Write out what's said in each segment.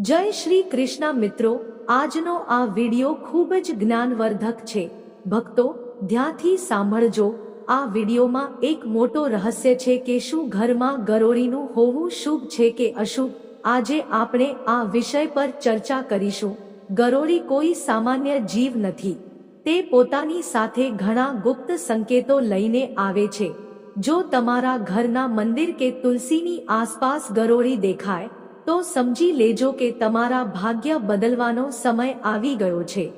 જય શ્રી કૃષ્ણ મિત્રો, આજનો આ વિડિયો ખૂબ જ જ્ઞાનવર્ધક છે. ભક્તો, ધ્યાનથી સાંભળજો. આ વિડિયોમાં એક મોટો રહસ્ય છે કે શું ઘરમાં ગરોળીનું હોવું શુભ છે કે અશુભ? આજે આપણે આ વિષય પર ચર્ચા કરીશું. ગરોળી કોઈ સામાન્ય જીવ નથી. તે પોતાની સાથે ઘણા ગુપ્ત સંકેતો લઈને આવે છે. જો તમારા ઘરના મંદિર કે તુલસીની આસપાસ ગરોળી દેખાય તો સમજી લેજો કે તમારા ભાગ્ય બદલવાનો સમય આવી ગયો છે.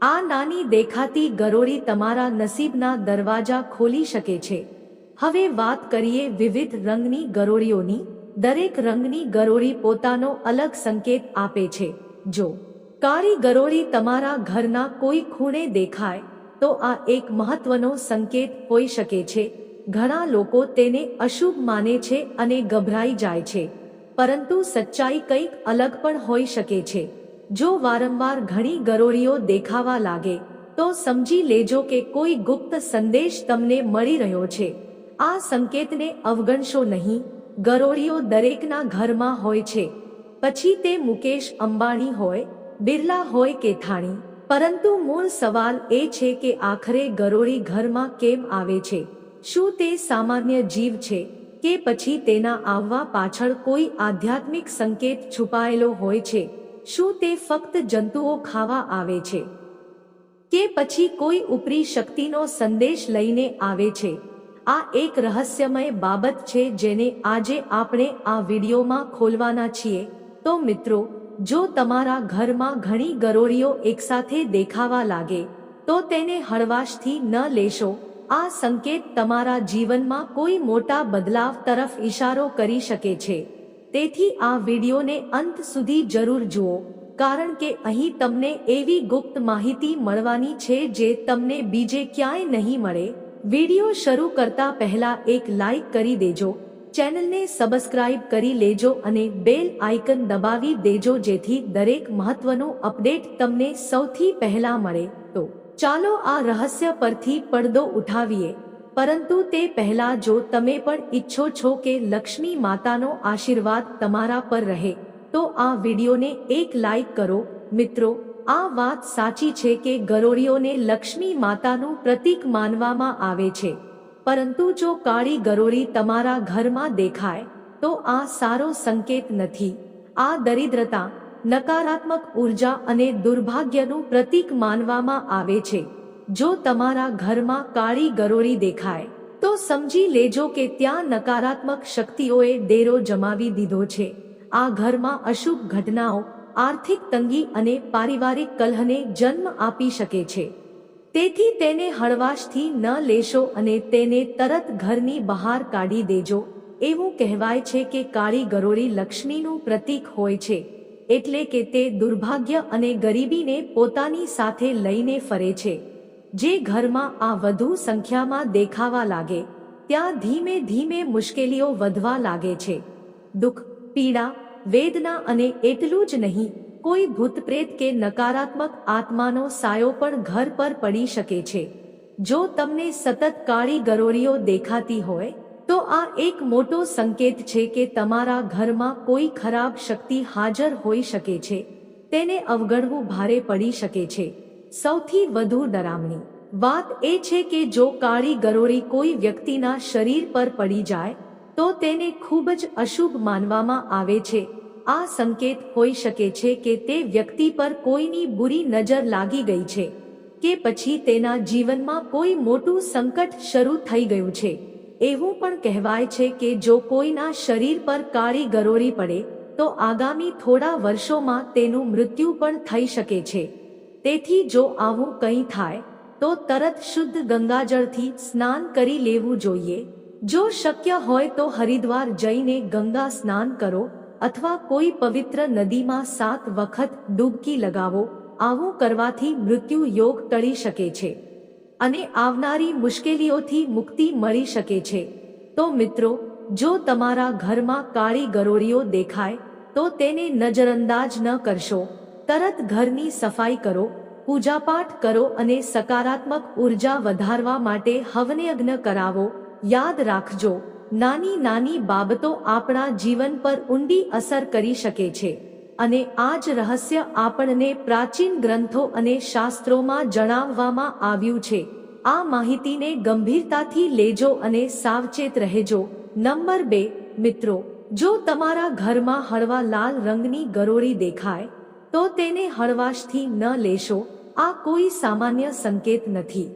આ નાની દેખાતી ગરોળી તમારા નસીબના દરવાજા ખોલી શકે છે. હવે વાત કરીએ વિવિધ રંગની ગરોળીઓની. દરેક રંગની ગરોળી પોતાનો અલગ સંકેત આપે છે. જો કાળી ગરોળી તમારા ઘરના કોઈ ખૂણે દેખાય, તો આ એક મહત્વનો સંકેત હોઈ શકે છે. ઘણા લોકો તેને અશુભ માને છે અને ગભરાઈ જાય છે. પરંતુ સચ્ચાઈ કંઈક અલગ પણ હોઈ શકે છે. જો વારંવાર ઘણી ગરોળીઓ દેખાવા લાગે, તો સમજી લેજો કે કોઈ ગુપ્ત સંદેશ તમને મળી રહ્યો છે. આ સંકેતને અવગણશો નહીં, ગરોળીઓ દરેકના ઘરમાં હોય છે. પછી તે મુકેશ અંબાણી હોય, બિરલા હોય કે થાણી, પરંતુ મૂળ સવાલ એ છે કે આખરે ગરોળી ઘરમાં કેમ આવે છે? શું તે સામાન્ય જીવ છે? કે પછી તેના આવવા પાછળ કોઈ આધ્યાત્મિક સંકેત છુપાયેલો હોય છે, શું તે ફક્ત જંતુઓ ખાવા આવે છે? કે પછી કોઈ ઉપરી શક્તિનો સંદેશ લઈને આવે છે? આ એક રહસ્યમય બાબત છે જેને આજે આપણે આ વિડીયોમાં ખોલવાના છીએ. તો મિત્રો, જો તમારા ઘરમાં ઘણી ગરોળીઓ એકસાથે દેખાવા લાગે, તો તેને હળવાશથી ન લેશો. આ સંકેત તમારા જીવનમાં કોઈ મોટા બદલાવ તરફ ઇશારો કરી શકે છે. તેથી આ વિડીયોને અંત સુધી જરૂર જુઓ, કારણ કે અહીં તમને એવી ગુપ્ત માહિતી મળવાની છે જે તમને બીજે ક્યાંય નહીં મળે. વીડિયો શરૂ કરતા પહેલા એક લાઈક કરી દેજો, ચેનલને સબસ્ક્રાઇબ કરી લેજો અને બેલ આઇકન દબાવી દેજો જેથી દરેક મહત્વનું અપડેટ તમને સૌથી પહેલા મળે તો. ચાલો આ રહસ્ય પરથી પડદો ઉઠાવીએ. પરંતુ તે પહેલા જો તમે પણ ઈચ્છો છો કે લક્ષ્મી માતાનો આશીર્વાદ તમારા પર રહે, તો આ વિડીયોને એક લાઈક કરો. મિત્રો, આ વાત સાચી છે કે ગરોળીઓને લક્ષ્મી માતાનું પ્રતીક માનવામાં આવે છે. પરંતુ જો કાળી ગરોળી તમારા ઘરમાં દેખાય, તો આ સારો સંકેત નથી. આ દરિદ્રતા નકારાત્મક ઊર્જા અને દુર્ભાગ્યનું પ્રતીક માનવામાં આવે છે. જો તમારા ઘરમાં કાળી ગરોળી દેખાય, તો સમજી લેજો કે ત્યાં નકારાત્મક શક્તિઓએ ડેરો જમાવી દીધો છે. આ ઘરમાં અશુભ ઘટનાઓ, આર્થિક તંગી અને પારિવારિક કલહને જન્મ આપી શકે છે. તેથી તેને હળવાશથી ન લેશો અને તેને તરત ઘરની બહાર કાઢી દેજો. એવું કહેવાય છે કે કાળી ગરોળી લક્ષ્મીનું પ્રતીક હોય છે. એટલે કે તે દુર્ભાગ્ય અને ગરીબીને પોતાની સાથે લઈને ફરે છે. જે ઘરમાં આ વધુ સંખ્યામાં દેખાવા લાગે, ત્યાં ધીમે ધીમે મુશ્કેલીઓ વધવા લાગે છે. દુઃખ, પીડા, વેદના અને એટલું જ નહીં, કોઈ ભૂતપ્રેત કે નકારાત્મક આત્માનો સાયો પણ ઘર પર પડી શકે છે. જો તમને સતત કાળી ગરોળીઓ દેખાતી હોય તો આ એક મોટો સંકેત છે કે તમારા ઘરમાં કોઈ ખરાબ શક્તિ હાજર હોઈ શકે છે. તેને અવગણવું ભારે પડી શકે છે. સૌથી વધુ ડરામણી વાત એ છે કે જો કાળી ગરોળી કોઈ વ્યક્તિના શરીર પર પડી જાય, તો તેને ખૂબ જ અશુભ માનવામાં આવે છે. આ સંકેત હોઈ શકે છે કે તે વ્યક્તિ પર કોઈની બુરી નજર લાગી ગઈ છે, કે પછી તેના જીવનમાં કોઈ મોટું સંકટ શરૂ થઈ ગયું છે. એવું પણ કહેવાય છે કે જો કોઈના શરીર પર કાળી ગરોળી પડે, તો આગામી થોડા વર્ષોમાં તેનું મૃત્યુ પણ થઈ શકે છે. તેથી જો આવું કંઈ થાય, તો તરત શુદ્ધ ગંગાજળથી સ્નાન કરી લેવું જોઈએ. જો શક્ય હોય તો હરિદ્વાર જઈને ગંગા સ્નાન કરો અથવા કોઈ પવિત્ર નદીમાં સાત વખત ડૂબકી લગાવો. આવું કરવાથી મૃત્યુ યોગ ટળી શકે છે. અને આવનારી મુશ્કેલીઓથી મુક્તિ મળી શકે છે. તો મિત્રો, જો તમારા ઘરમાં કાળી ગરોળીઓ દેખાય, તો તેને નજરઅંદાજ ન કરશો. તરત ઘરની સફાઈ કરો, પૂજાપાઠ કરો અને સકારાત્મક ઊર્જા વધારવા માટે હવનયજ્ઞ કરાવો. યાદ રાખજો નાની નાની બાબતો આપણા જીવન પર ઊંડી અસર કરી શકે છે. અને આ જ રહસ્ય આપણને પ્રાચીન ગ્રંથો અને શાસ્ત્રોમાં જણાવવામાં આવ્યું છે. આ માહિતીને ગંભીરતાથી લેજો અને સાવચેત રહેજો. નંબર બે, મિત્રો, જો તમારા ઘરમાં હળવા લાલ રંગની ગરોળી દેખાય, તો તેને હળવાશથી ન લેશો. આ કોઈ સામાન્ય સંકેત નથી.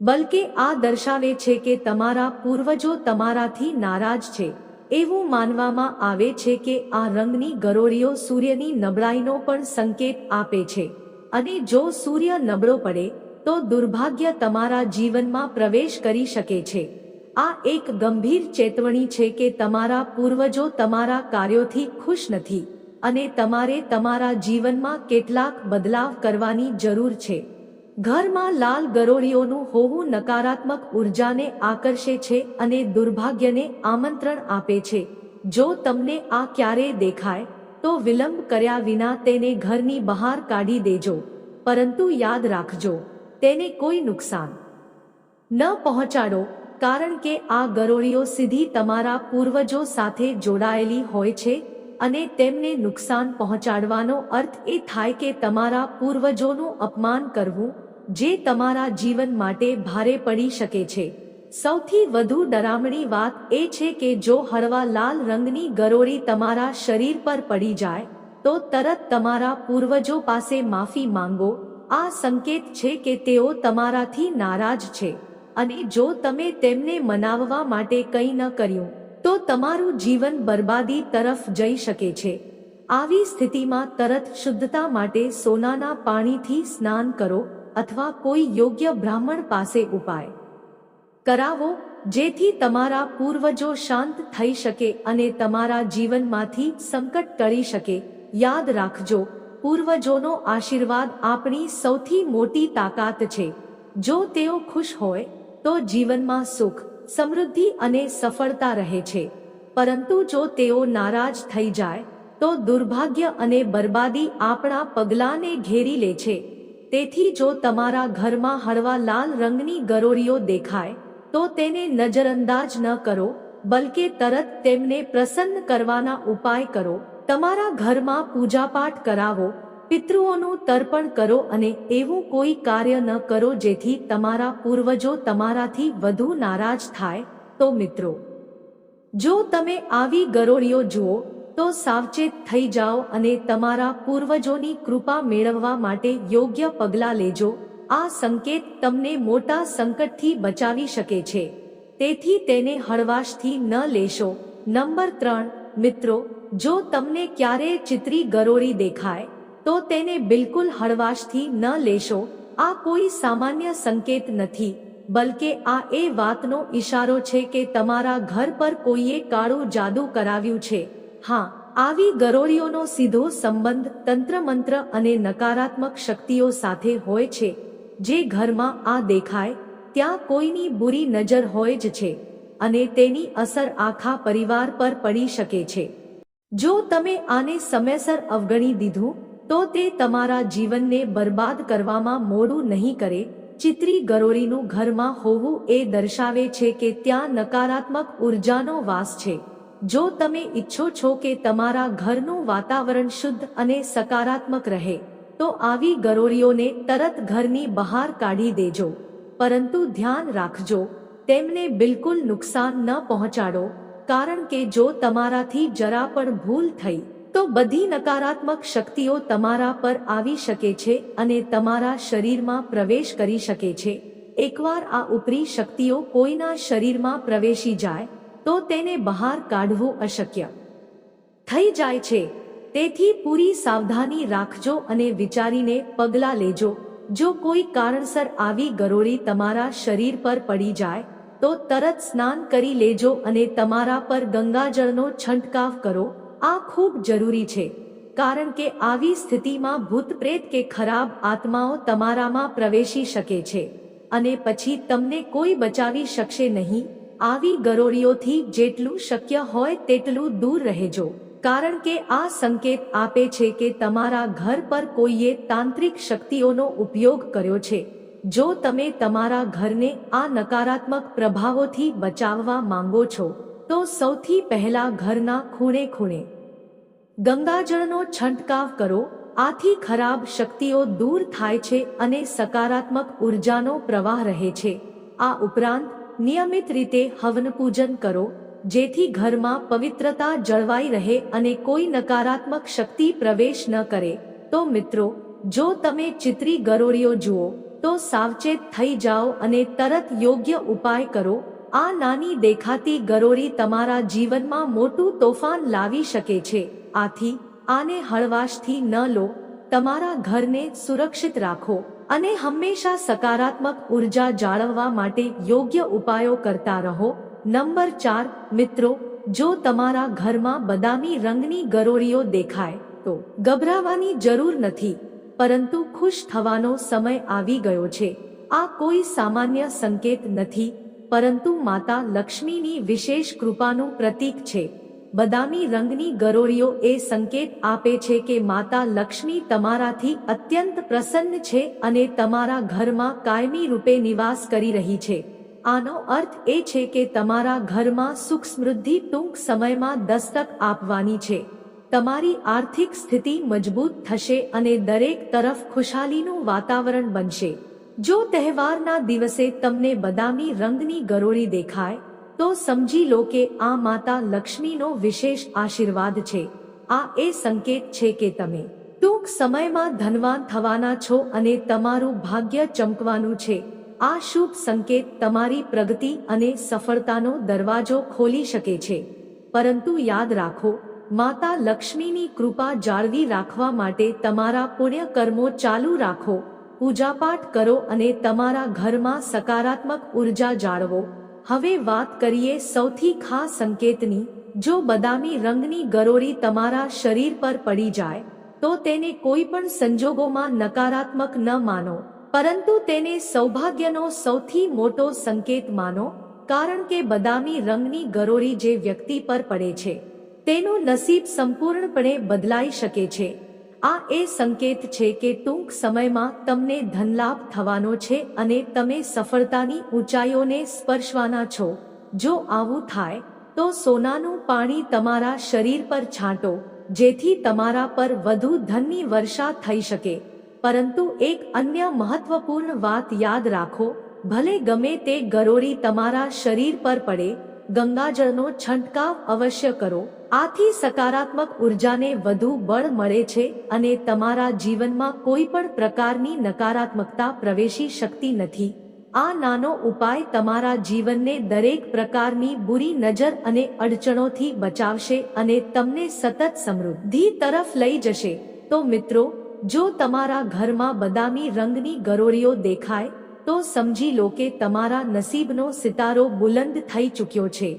બલકે આ દર્શાવે છે કે તમારા પૂર્વજો તમારાથી નારાજ છે. એવું માનવામાં આવે છે કે આ રંગની ગરોળીઓ સૂર્યની નબળાઈનો પણ સંકેત આપે છે. અને જો સૂર્ય નબળો પડે, તો દુર્ભાગ્ય તમારા જીવનમાં પ્રવેશ કરી શકે છે. આ એક ગંભીર ચેતવણી છે કે તમારા પૂર્વજો તમારા કાર્યોથી ખુશ નથી અને તમારે તમારા જીવનમાં કેટલાક બદલાવ કરવાની જરૂર છે. ઘરમાં લાલ ગરોળીઓનું હોવું નકારાત્મક ઉર્જાને આકર્ષે છે અને દુર્ભાગ્યને આમંત્રણ આપે છે. જો તમને આ ક્યારેય દેખાય, તો વિલંબ કર્યા વિના તેને ઘરની બહાર કાઢી દેજો. પરંતુ યાદ રાખજો, તેને કોઈ નુકસાન ન પહોંચાડો, કારણ કે આ ગરોળીઓ સીધી તમારા પૂર્વજો સાથે જોડાયેલી હોય છે અને તેમને નુકસાન પહોંચાડવાનો અર્થ એ થાય કે તમારા પૂર્વજોનું અપમાન કરવું જે તમારા જીવન માટે ભારે પડી શકે છે. સૌથી વધુ ડરામણી વાત એ છે કે જો હળવા લાલ રંગની ગરોળી તમારા શરીર પર પડી જાય, તો તરત તમારા પૂર્વજો પાસે માફી માંગો. આ સંકેત છે કે તેઓ તમારાથી નારાજ છે. અને જો તમે તેમને મનાવવા માટે કંઈ ન કર્યું, તો તમારું જીવન બરબાદી તરફ જઈ શકે છે. આવી સ્થિતિમાં તરત શુદ્ધતા માટે સોનાના પાણીથી સ્નાન કરો. અથવા કોઈ યોગ્ય બ્રાહ્મણ પાસે ઉપાય. કરાવો, જેથી તમારા પૂર્વજો શાંત થઈ શકે અને તમારા જીવનમાંથી સંકટ ટળી શકે. યાદ રાખજો, પૂર્વજોનો આશીર્વાદ આપણી સૌથી મોટી તાકાત છે. જો તેઓ ખુશ હોય, તો જીવનમાં સુખ, સમૃદ્ધિ અને સફળતા રહે છે. પરંતુ જો તેઓ નારાજ થઈ જાય, તો દુર્ભાગ્ય અને બરબાદી આપણા પગલાંને ઘેરી લે છે. તેથી જો તમારા ઘરમાં હળવા લાલ રંગની ગરોળીઓ દેખાય, તો તેને નજરઅંદાજ ન કરો, બલકે તરત તેમને પ્રસન્ન કરવાના ઉપાય કરો. તમારા ઘરમાં પૂજાપાઠ કરાવો, પિતૃઓનું તર્પણ કરો અને એવું કોઈ કાર્ય ન કરો જેથી તમારા પૂર્વજો તમારાથી વધુ નારાજ થાય. તો મિત્રો, જો તમે આવી ગરોળીઓ જુઓ તો સાવચેત થઈ જાઓ અને તમારા પૂર્વજોની કૃપા મેળવવા માટે યોગ્ય પગલાં લેજો. આ સંકેત તમને મોટા સંકટથી બચાવી શકે છે. તેથી તેને હળવાશથી ન લેશો. નંબર ત્રણ, મિત્રો, જો તમને ક્યારેય ચિત્રી ગરોળી દેખાય, તો તેને બિલકુલ હળવાશથી ન લેશો. આ કોઈ સામાન્ય સંકેત નથી, બલકે આ એ વાતનો ઈશારો છે કે તમારા ઘર પર કોઈએ કાળું જાદુ કરાવ્યું છે. હા, આવી ગરોળીઓનો સીધો સંબંધ તંત્ર મંત્ર અને નકારાત્મક શક્તિઓ સાથે હોય છે, જે ઘરમાં આ દેખાય, ત્યાં કોઈની બુરી નજર હોય જ છે, અને તેની અસર આખા પરિવાર પર પડી શકે છે. જો તમે આને સમયસર અવગણી દીધું, તો તે તમારા જીવનને બરબાદ કરવામાં મોડું નહીં કરે, ચિત્રી ગરોળીનું ઘરમાં હોવું એ દર્શાવે છે કે ત્યાં નકારાત્મક ઉર્જાનો વાસ છે. જો તમે ઈચ્છો છો કે તમારા ઘરનું વાતાવરણ શુદ્ધ અને સકારાત્મક રહે, તો આવી ગરોળીઓને તરત ઘરની બહાર કાઢી દેજો. પરંતુ ધ્યાન રાખજો, તેમને બિલકુલ નુકસાન ન પહોંચાડો, કારણ કે જો તમારાથી જરા પણ ભૂલ થઈ, તો બધી નકારાત્મક શક્તિઓ તમારા પર આવી શકે છે અને તમારા શરીરમાં પ્રવેશ કરી શકે છે. એકવાર આ ઉપરી શક્તિઓ કોઈના શરીરમાં પ્રવેશી જાય તો તેને બહાર કાઢવું અશક્ય. થઈ જાય છે. તેથી પૂરી સાવધાની રાખજો અને વિચારીને પગલાં લેજો. જો કોઈ કારણસર આવી ગરોળી તમારા શરીર પર પડી જાય, તો તરત સ્નાન કરી લેજો અને તમારા પર ગંગાજળનો છંટકાવ કરો. આ ખૂબ જરૂરી છે. કારણ કે આવી સ્થિતિમાં ભૂત પ્રેત કે ખરાબ આત્માઓ તમારામાં પ્રવેશી શકે છે. અને પછી તમને કોઈ બચાવી શકશે નહીં. આવી ગરોળીઓથી જેટલું શક્ય હોય તેટલું દૂર રહેજો. કારણ કે આ સંકેત આપે છે કે તમારા ઘર પર કોઈએ તાંત્રિક શક્તિઓનો ઉપયોગ કર્યો છે. જો તમે તમારા ઘરને આ નકારાત્મક પ્રભાવોથી બચાવવા માંગો છો, તો સૌથી પહેલા ઘરના ખૂણે ખૂણે ગંગાજળનો છંટકાવ કરો. આથી ખરાબ શક્તિઓ દૂર થાય છે અને સકારાત્મક ઉર્જાનો પ્રવાહ રહે છે. આ ઉપરાંત નિયમિત રીતે હવન પૂજન કરો, જેથી ઘરમાં પવિત્રતા જળવાઈ રહે અને કોઈ નકારાત્મક શક્તિ પ્રવેશ ન કરે. તો મિત્રો, જો તમે ચિત્રી ગરોળીઓ જુઓ, તો સાવચેત થઈ જાઓ અને તરત યોગ્ય ઉપાય કરો. આ નાની દેખાતી ગરોળી તમારા જીવનમાં મોટું તોફાન લાવી શકે છે. આથી, આને હળવાશથી ન લો. તમારા ઘરને સુરક્ષિત રાખો. અને હંમેશા સકારાત્મક ઊર્જા જાળવવા માટે યોગ્ય ઉપાયો કરતા રહો. નંબર ચાર, મિત્રો, જો તમારા ઘરમાં બદામી રંગની ગરોળીઓ દેખાય, તો ગભરાવાની જરૂર નથી, પરંતુ ખુશ થવાનો સમય આવી ગયો છે. આ કોઈ સામાન્ય સંકેત નથી, પરંતુ માતા લક્ષ્મીની વિશેષ કૃપાનું પ્રતીક છે. બદામી રંગની ગરોળીઓ એ સંકેત આપે છે કે માતા લક્ષ્મી તમારાથી અત્યંત પ્રસન્ન છે અને તમારા ઘરમાં કાયમી રૂપે નિવાસ કરી રહી છે. આનો અર્થ એ છે કે તમારા ઘરમાં સુખ સમૃદ્ધિ ટૂંક સમયમાં દસ્તક આપવાની છે. તમારી આર્થિક સ્થિતિ મજબૂત થશે અને દરેક તરફ ખુશાલીનું વાતાવરણ બનશે. જો તહેવારના દિવસે તમને બદામી રંગની ગરોળી દેખાય તો સમજી લો કે આ માતા લક્ષ્મીનો વિશેષ આશીર્વાદ છે. આ એ સંકેત છે કે તમે ટૂંક સમયમાં ધનવાન થવાના છો અને તમારું ભાગ્ય ચમકવાનું છે. આ શુભ સંકેત તમારી પ્રગતિ અને સફળતાનો દરવાજો ખોલી શકે છે. પરંતુ યાદ રાખો, માતા લક્ષ્મીની કૃપા જાળવી રાખવા માટે તમારા પુણ્ય કર્મો ચાલુ રાખો. પૂજાપાઠ કરો અને તમારા ઘરમાં સકારાત્મક ઊર્જા જાળવો. હવે વાત કરીએ સૌથી ખાસ સંકેતની, જો બદામી રંગની ગરોરી તમારા શરીર પર પડી જાય, તો તેને કોઈ પણ સંજોગોમાં નકારાત્મક ન માનો, પરંતુ તેને સૌભાગ્યનો સૌથી મોટો સંકેત માનો, કારણ કે બદામી રંગની ગરોરી જે વ્યક્તિ પર પડે છે, તેનું નસીબ સંપૂર્ણપણે બદલાઈ શકે છે. આ એ સંકેત છે કે ટૂંક સમયમાં તમને ધનલાભ થવાનો છે અને તમે સફળતાની ઊંચાઈઓને સ્પર્શવાના છો. જો આવું થાય, તો સોનાનું પાણી તમારા શરીર પર છાંટો, જેથી તમારા પર વધુ ધનની વર્ષા થઈ શકે. પરંતુ એક અન્ય મહત્વપૂર્ણ વાત યાદ રાખો, ભલે ગમે તે ગરોળી તમારા શરીર પર પડે ગંગાજળનો છંટકાવ અવશ્ય કરો. આથી સકારાત્મક ઉર્જાને વધુ બળ મળે છે અને તમારા જીવનમાં કોઈ પણ પ્રકારની નકારાત્મકતા પ્રવેશી શકતી નથી. આ નાનો ઉપાય તમારા જીવનને દરેક પ્રકારની બુરી નજર અને અડચણોથી બચાવશે અને તમને સતત સમૃદ્ધિ તરફ લઈ જશે. તો મિત્રો, જો તમારા ઘરમાં બદામી રંગની ગરોળીઓ દેખાય તો સમજી લો કે તમારા નસીબનો સિતારો બુલંદ થઈ ચૂક્યો છે.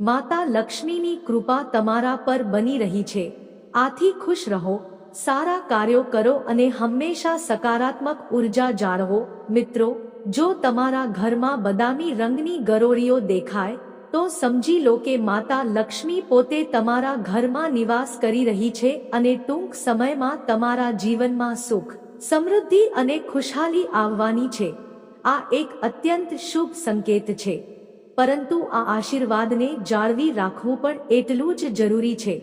માતા લક્ષ્મીની કૃપા તમારા પર બની રહી છે. આથી ખુશ રહો, સારા કાર્યો કરો અને હંમેશા સકારાત્મક ઊર્જા જાળવો. મિત્રો, જો તમારા ઘરમાં બદામી રંગની ગરોળીઓ દેખાય, તો સમજી લો કે માતા લક્ષ્મી પોતે તમારા ઘરમાં નિવાસ કરી રહી છે અને ટૂંક સમયમાં તમારા જીવનમાં સુખ, સમૃદ્ધિ અને ખુશહાલી આવવાની છે. આ એક અત્યંત શુભ સંકેત છે. પરંતુ આ આશીર્વાદને જાળવી રાખવું પણ એટલું જ જરૂરી છે.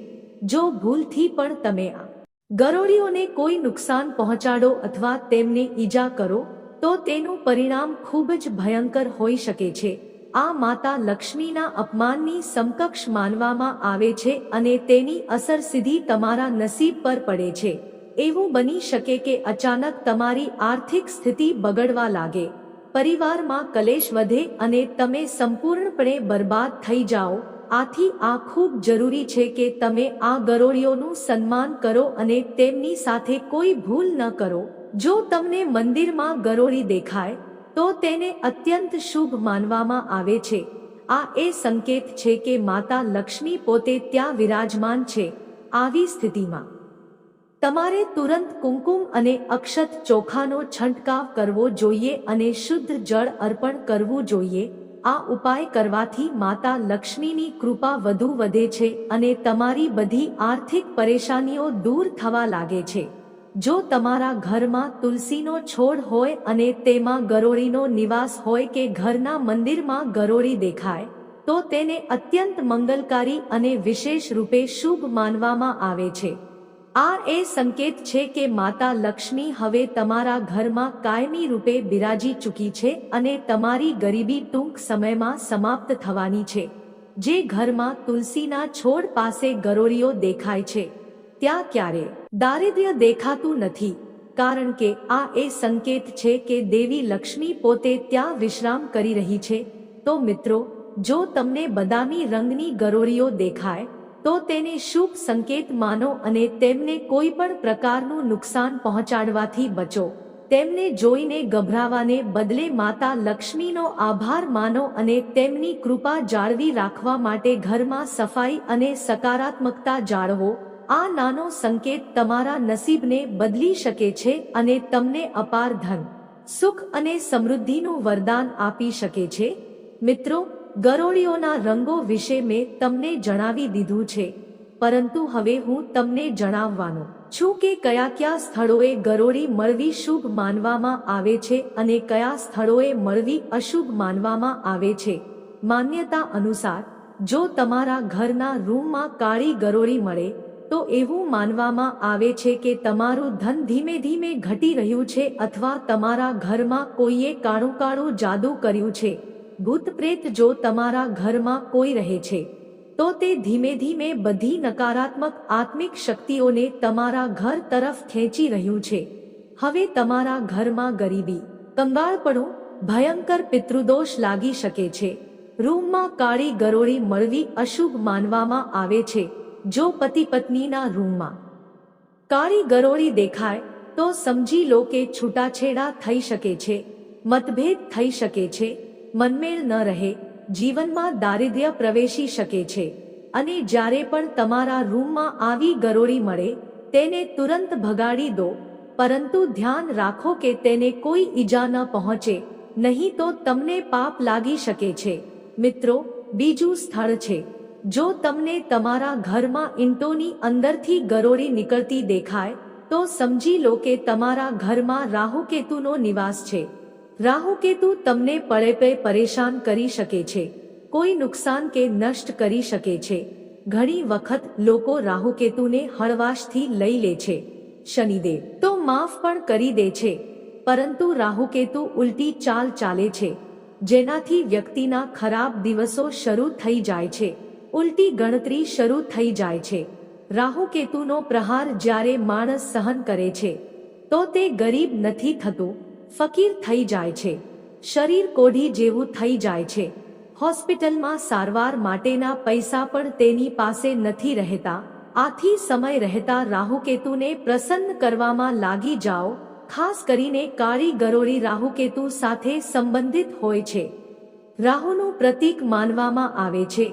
જો ભૂલથી પણ તમે આ ગરોળીઓને કોઈ નુકસાન પહોંચાડો અથવા તેમને ઈજા કરો, તો તેનું પરિણામ ખૂબ જ ભયંકર હોઈ શકે છે. આ માતા લક્ષ્મીના અપમાનની સમકક્ષ માનવામાં આવે છે અને તેની અસર સીધી તમારા નસીબ પર પડે છે. એવું બની શકે કે અચાનક તમારી આર્થિક સ્થિતિ બગડવા લાગે. પરિવારમાં કલેશ વધે અને તમે સંપૂર્ણપણે બરબાદ થઈ જાઓ, આથી આ ખૂબ જરૂરી છે કે તમે આ ગરોળીઓનું સન્માન કરો અને તેમની સાથે કોઈ ભૂલ ન કરો. જો તમને મંદિરમાં ગરોળી દેખાય, તો તેને અત્યંત શુભ માનવામાં આવે છે. આ એ સંકેત છે કે માતા લક્ષ્મી પોતે ત્યાં વિરાજમાન છે, આવી સ્થિતિમાં. તમારે તુરંત કુમકુમ અને અક્ષત ચોખાનો છંટકાવ કરવો જોઈએ અને શુદ્ધ જળ અર્પણ કરવું જોઈએ. આ ઉપાય કરવાથી માતા લક્ષ્મીની કૃપા વધુ વધે છે અને તમારી બધી આર્થિક પરેશાનીઓ દૂર થવા લાગે છે. જો તમારા ઘરમાં તુલસીનો છોડ હોય અને તેમાં ગરોળીનો નિવાસ હોય કે ઘરના મંદિરમાં ગરોળી દેખાય, તો તેને અત્યંત મંગલકારી અને વિશેષ રૂપે શુભ માનવામાં આવે છે. આ એ સંકેત છે કે માતા લક્ષ્મી હવે તમારા ઘરમાં કાયમી રૂપે બિરાજી ચૂકી છે અને તમારી ગરીબી ટૂંક સમયમાં સમાપ્ત થવાની છે. જે ઘરમાં તુલસીના છોડ પાસે ગરોરીઓ દેખાય છે. ત્યાં ક્યારે દારિદ્ર્ય દેખાતું નથી. કારણ કે આ એ સંકેત છે કે દેવી લક્ષ્મી પોતે ત્યાં વિશ્રામ કરી રહી છે. તો મિત્રો, જો તમને બદામી રંગની ગરોળીઓ દેખાય તો તેને શુભ સંકેત માનો અને તેમને કોઈ પણ પ્રકારનું નુકસાન પહોંચાડવાથી બચો. તેમને જોઈને ગભરાવાને બદલે માતા લક્ષ્મીનો આભાર માનો અને તેમની કૃપા જાળવી રાખવા માટે ઘરમાં સફાઈ અને સકારાત્મકતા જાળવો. આ નાનો સંકેત તમારા નસીબને બદલી શકે છે અને તમને અપાર ધન, સુખ અને સમૃદ્ધિનું વરદાન આપી શકે છે. મિત્રો ગરોળીઓના રંગો વિશે મેં તમને જણાવી દીધું છે. પરંતુ હવે હું તમને જણાવવાનો છું કે કયા કયા સ્થળોએ ગરોળી મળવી શુભ માનવામાં આવે છે અને કયા સ્થળોએ મળવી અશુભ માનવામાં આવે છે. માન્યતા અનુસાર, જો તમારા ઘરના રૂમમાં કાળી ગરોળી મળે, તો એવું માનવામાં આવે છે કે તમારું ધન ધીમે ધીમે ઘટી રહ્યું છે અથવા તમારા ઘરમાં કોઈએ કાળું કાળું જાદુ કર્યું છે. ભૂત પ્રેત જો તમારા ઘરમાં કોઈ રહે છે, તો તે ધીમે ધીમે બધી નકારાત્મક આત્મિક શક્તિઓને તમારા ઘર તરફ ખેંચી રહ્યું છે. હવે તમારા ઘરમાં ગરીબી, કંગાળપણું, ભયંકર પિતૃદોષ લાગી શકે છે. રૂમમાં કાળી ગરોળી મળવી અશુભ માનવામાં આવે છે, જો પતિ પત્નીના રૂમમાં. કાળી ગરોળી દેખાય, તો સમજી લો કે છૂટાછેડા થઈ શકે છે, મતભેદ થઈ શકે છે મનમેળ ન રહે, જીવનમાં દારિદ્ર્ય પ્રવેશી શકે છે. અને જ્યારે પણ તમારા રૂમમાં આવી ગરોળી મળે, તેને તુરંત ભગાડી દો, પરંતુ ધ્યાન રાખો કે તેને કોઈ ઈજા ન પહોંચે, નહીં તો તમને પાપ લાગી શકે છે. મિત્રો, બીજું સ્થળ છે. જો તમને તમારા ઘરમાં ઈંટોની અંદરથી ગરોળી નીકળતી દેખાય, તો સમજી લો કે તમારા ઘરમાં રાહુકેતુનો નિવાસ છે. રાહુકેતુ તમને પળેપે પરેશાન કરી શકે છે. કોઈ નુકસાન કે નષ્ટ કરી શકે છે. ઘણી વખત લોકો રાહુકેતુને હળવાશથી લઈ લે છે. શનિદેવ તો માફ પણ કરી દે છે. પરંતુ રાહુકેતુ ઉલટી ચાલ ચાલે છે. જેનાથી વ્યક્તિના ખરાબ દિવસો શરૂ થઈ જાય છે. ઉલટી ગણતરી શરૂ થઈ જાય છે. રાહુકેતુનો પ્રહાર જ્યારે માણસ સહન કરે છે, તો તે ગરીબ નથી થતું. ફકીર થઈ જાય છે. શરીર કોઢી જેવું થઈ જાય છે. હોસ્પિટલમાં સારવાર માટેના પૈસા પણ તેની પાસે નથી રહેતા. આથી સમય રહેતા રાહુકેતુને પ્રસન્ન કરવામાં લાગી જાઓ, ખાસ કરીને કાળી ગરોળી રાહુકેતુ સાથે સંબંધિત હોય છે. રાહુનું પ્રતીક માનવામાં આવે છે.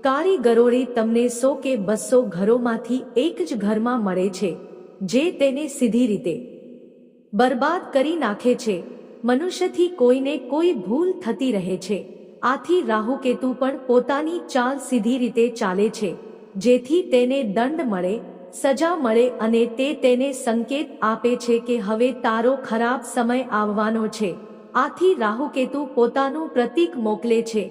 કાળી ગરોળી તમને સો કે બસો ઘરોમાંથી એક જ ઘરમાં મળે છે, જે તેને સીધી રીતે બરબાદ કરી નાખે છે. મનુષ્યથી કોઈને કોઈ ભૂલ થતી રહે છે. આથી રાહુકેતુ પણ પોતાની ચાલ સીધી રીતે ચાલે છે. જેથી તેને દંડ મળે, સજા મળે અને તે તેને સંકેત આપે છે કે હવે તારો ખરાબ સમય આવવાનો છે. આથી રાહુકેતુ પોતાનું પ્રતીક મોકલે છે.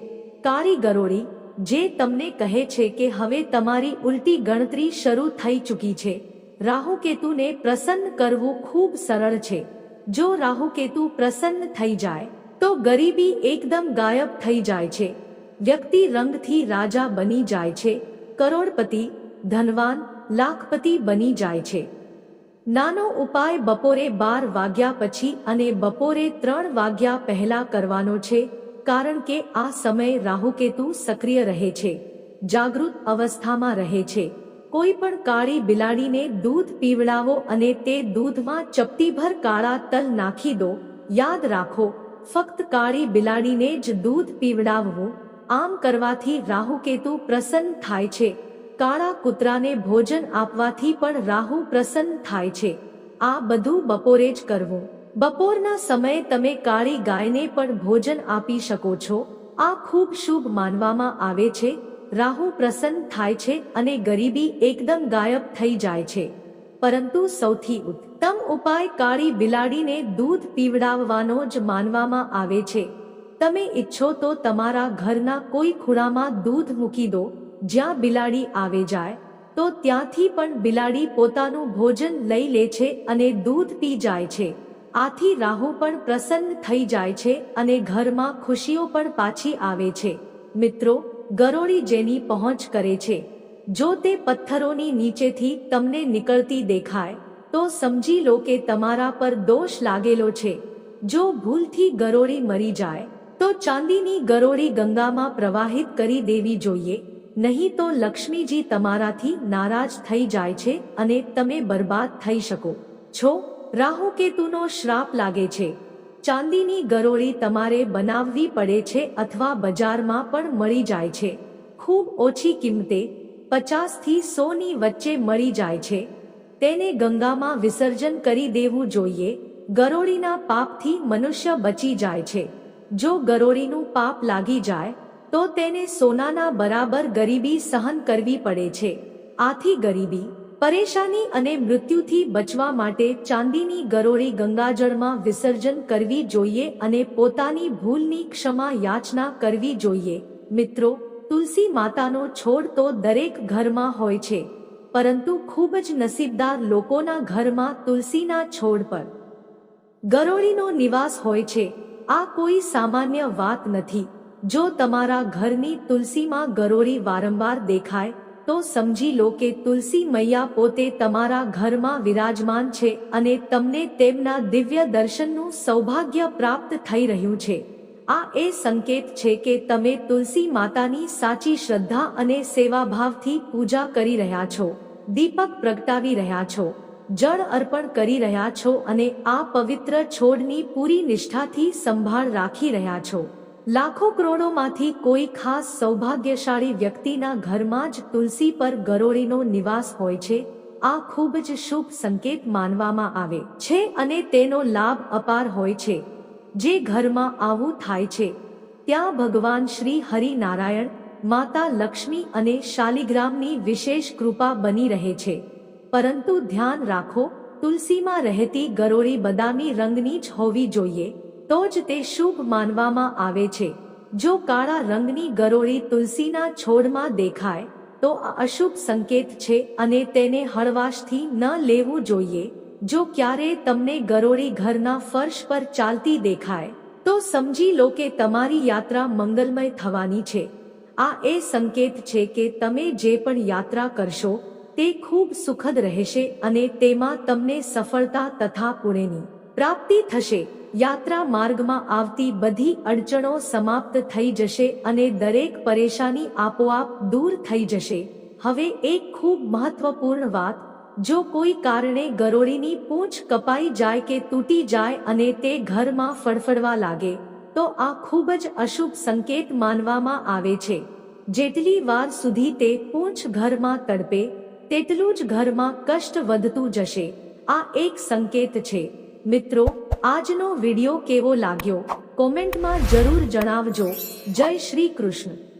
કારીગરોળી, જે તમને કહે છે કે હવે તમારી ઉલટી ગણતરી શરૂ થઈ ચૂકી છે. રાહુકેતુને પ્રસન્ન કરવું ખૂબ સરળ છે. જો રાહુકેતુ પ્રસન્ન થઈ જાય, તો ગરીબી એકદમ ગાયબ થઈ જાય છે. વ્યક્તિ રંગથી રાજા બની જાય છે. કરોડપતિ, ધનવાન, લાખપતિ બની જાય છે. નાનો ઉપાય બપોરે બાર વાગ્યા પછી અને બપોરે ત્રણ વાગ્યા પહેલા કરવાનો છે, કારણ કે આ સમય રાહુકેતુ સક્રિય રહે છે. જાગૃત અવસ્થામાં રહે છે. કોઈ પણ કાળી બિલાડીને દૂધ પીવડાવો અને તે દૂધમાં ચપટીભર કાળા તલ નાખી દો. યાદ રાખો, ફક્ત કાળી બિલાડીને જ દૂધ પીવડાવવું આમ કરવાથી રાહુકેતુ પ્રસન્ન થાય છે. કાળા કૂતરાને ભોજન આપવાથી પણ રાહુ પ્રસન્ન થાય છે. આ બધું બપોરે જ કરવું. બપોરના સમયે તમે કાળી ગાયને પણ ભોજન આપી શકો છો. આ ખૂબ શુભ માનવામાં આવે છે. રાહુ પ્રસન્ન થાય છે અને ગરીબી એકદમ ગાયબ થઈ જાય છે. પરંતુ સૌથી ઉત્તમ ઉપાય કાળી બિલાડીને દૂધ પીવડાવવાનો જ માનવામાં આવે છે. તમે ઈચ્છો તો તમારા ઘરના કોઈ ખૂણામાં દૂધ મૂકી દો, જ્યાં બિલાડી આવે જાય, તો ત્યાંથી પણ બિલાડી પોતાનું ભોજન લઈ લે છે અને દૂધ પી જાય છે. આથી રાહુ પણ પ્રસન્ન થઈ જાય છે અને ઘરમાં ખુશીઓ પણ પાછી આવે છે. મિત્રો ગરોળી જેની પહોંચ કરે છે. જો તે પથ્થરોની નીચેથી તમને નીકળતી દેખાય, તો સમજી લો કે તમારા પર દોષ લાગેલો છે. જો ભૂલથી ગરોળી મરી જાય, તો ચાંદીની ગરોળી ગંગામાં પ્રવાહિત કરી દેવી જોઈએ. નહીં તો લક્ષ્મીજી તમારાથી નારાજ થઈ જાય છે અને તમે બરબાદ થઈ શકો. છો, રાહુ કેતુનો શ્રાપ લાગે છે. ચાંદીની ગરોળી તમારે બનાવવી પડે છે અથવા બજારમાં પણ મળી જાય છે. ખૂબ ઓછી કિંમતે પચાસથી સોની વચ્ચે મળી જાય છે. તેને ગંગામાં વિસર્જન કરી દેવું જોઈએ. ગરોળીના પાપથી મનુષ્ય બચી જાય છે. જો ગરોળીનું પાપ લાગી જાય, તો તેને સોનાના બરાબર ગરીબી સહન કરવી પડે છે. આથી ગરીબી પરેશાની અને મૃત્યુથી બચવા માટે ચાંદીની ગરોળી ગંગાજળમાં વિસર્જન કરવી જોઈએ અને પોતાની ભૂલની ક્ષમા યાચના કરવી જોઈએ. મિત્રો, તુલસી માતાનો છોડ તો દરેક ઘરમાં હોય છે, પરંતુ ખૂબ જ નસીબદાર લોકોના ઘરમાં તુલસીના છોડ પર. ગરોળીનો નિવાસ હોય છે, આ કોઈ સામાન્ય વાત નથી. જો તમારા ઘરની તુલસીમાં ગરોળી વારંવાર દેખાય તો સમજી લો કે તુલસી મૈયા પોતે તમારા ઘરમાં વિરાજમાન છે અને તમને તેમના દિવ્ય દર્શનનું સૌભાગ્ય પ્રાપ્ત થઈ રહ્યું છે. આ એ સંકેત છે કે તમે તુલસી માતાની સાચી શ્રદ્ધા અને સેવાભાવથી પૂજા કરી રહ્યા છો, દીપક પ્રગટાવી રહ્યા છો, જળ અર્પણ કરી રહ્યા છો અને આ પવિત્ર છોડની પૂરી નિષ્ઠાથી સંભાળ રાખી રહ્યા છો. લાખો કરોડોમાંથી કોઈ ખાસ સૌભાગ્યશાળી વ્યક્તિના ઘરમાં જ તુલસી પર ગરોળીનો નિવાસ હોય છે, આ ખૂબ જ શુભ સંકેત માનવામાં આવે છે અને તેનો લાભ અપાર હોય છે, જે ઘરમાં આવું થાય છે. ત્યાં ભગવાન શ્રી હરિનારાયણ, માતા લક્ષ્મી અને શાલિગ્રામની વિશેષ કૃપા બની રહે છે. પરંતુ ધ્યાન રાખો, તુલસીમાં રહેતી ગરોળી બદામી રંગની જ હોવી જોઈએ. તો જ તે શુભ માનવામાં આવે છે. જો કાળા રંગની ગરોળી તુલસીના છોડમાં દેખાય, તો અશુભ સંકેત છે અને તેને હળવાશથી ન લેવું જોઈએ. જો ક્યારે તમને ગરોળી ઘરના ફર્શ પર ચાલતી દેખાય, તો સમજી લો કે તમારી યાત્રા મંગલમય થવાની છે. આ એ સંકેત છે કે તમે જે પણ યાત્રા કરશો, તે ખૂબ સુખદ રહેશે અને તેમાં તમને સફળતા તથા પુણેની પ્રાપ્તિ થશે. યાત્રા માર્ગમાં આવતી બધી અડચણો સમાપ્ત થઈ જશે અને દરેક પરેશાની આપોઆપ દૂર થઈ જશે. હવે એક ખૂબ મહત્વપૂર્ણ વાત, જો કોઈ કારણે ગરોળીની પૂંછ કપાઈ જાય કે તૂટી જાય અને તે ઘરમાં ફડફડવા લાગે, તો આ ખૂબ જ અશુભ સંકેત માનવામાં આવે છે. જેટલી વાર સુધી તે પૂંછ ઘરમાં તડપે, તેટલું જ ઘરમાં કષ્ટ વધતું જશે. આ એક સંકેત છે. મિત્રો આજનો વિડિયો કેવો લાગ્યો? કોમેન્ટમાં જરૂર જણાવજો. જય શ્રી કૃષ્ણ.